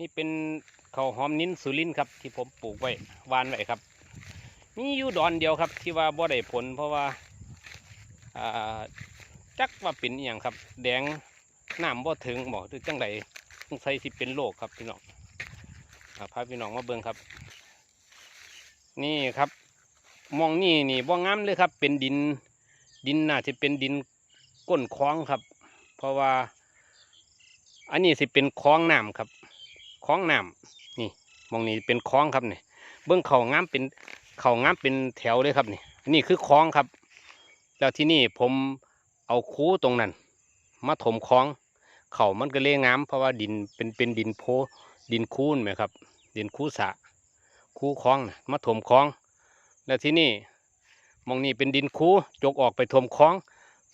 นี่เป็นข้าวหอมนิ้นสุรินทร์ครับ ที่ผมปลูกไว้วานไว้ครับมีอยู่ดอนเดียวครับ ที่ว่าบ่ได้ผล เพราะว่าอ่าจักว่าเป็นอย่างครับ แดงน้ำบ่ถึงบอกหรือจังใดสงใสัยสิเป็นโรคครับพี่น้องอ่าพาพี่น้องมาเบิ่งครับ นี่ครับมองนี่นี่บ่งามเลยครับ เป็นดินดินน่าจะเป็นดินก้นคลองครับ เพราะว่า อันนี้สิเป็นคลองน้ำครับ คลองน้ำนี่มองนี่เป็นคลองครับนี่เบื้องเขางามเป็นเขางามเป็นแถวเลยครับนี่นี่คือคลองครับ แล้วที่นี่ผมเอาคูตรงนั้น มาถมคลองเขามันก็เลยงามเพราะว่าดินเป็นเป็นดินโพดินคูนไหมครับ ดินคูสะคูคลองนะมาถมคลอง แล้วที่นี่มองนี่เป็นดินคูจกออกไปถมคลอง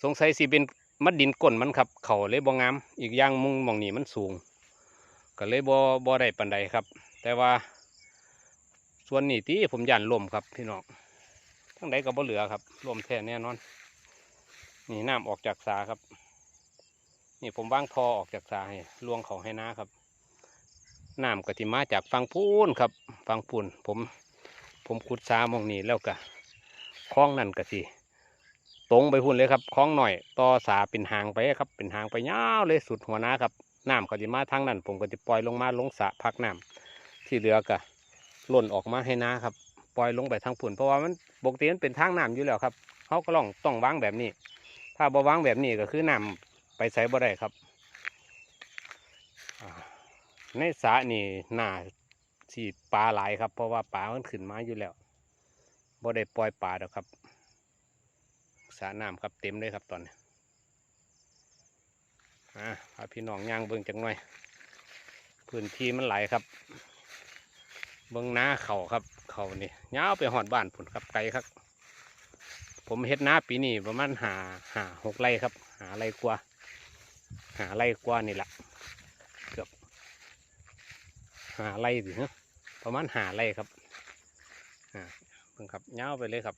สงสัยสิเป็นมัดดินก้นมันครับ เขาเลยบ่งงาม อีกอย่างมุงมองนี่มันสูง ก็เลยบ่บ่ได้ปันใดครับ แต่ว่า ส่วนนี้ที่ผมยันลมครับพี่น้องทั้งใดก็บ่เหลือครับลมแท้แน่นอน นี่น้ำออกจากสาครับ นี่ผมว่างทอออกจากสาให้ลวงเขาให้น้าครับน้ำก็ที่มาจากฟังพูนครับฟังพูนผม ผมขุดสามองนี้แล้วก็คล้องนั่นก็สิตรงไปพุ่นเลยครับคล้องหน่อย ต่อสาเป็นหางไปครับ เป็นหางไปยาวเลยสุดหัวนาครับ น้ำก็จะมาทางนั้น ผมก็จะปล่อยลงมาลงสะพักน้ำที่เหลือก็หล่นออกมาให้นาครับ ปล่อยลงไปทางพุ่นเพราะว่ามันปกติมันเป็นทางน้ำอยู่แล้วครับเขาก็ลองต้องวางแบบนี้ ถ้าบ่วางแบบนี้ก็คือน้ำไปใส่บ่ได้ครับในสระนี่หน่าสีปลาหลายครับ เพราะว่าปลามันขึ้นมาอยู่แล้วบ่ได้ปล่อยปลาดอกครับสระน้ำครับเต็มเลยครับตอนนี้ อ่าพาพี่น้องย่างเบิ่งจังหน่อย พื้นที่มันไหลครับ เบิ่งน้าเขาครับเขานี่ยาวไปหอดบ้านผุนครับไกลครับ ผมเฮ็ดน้าปีนี้ประมาณหาหาหกไร่ครับ หาไร่กว่า หาไร่กว่านี่แหละเกือบหาไร่สิฮะประมาณหาไร่ครับอ่าเบิ่งครับยาวไปเลยครับ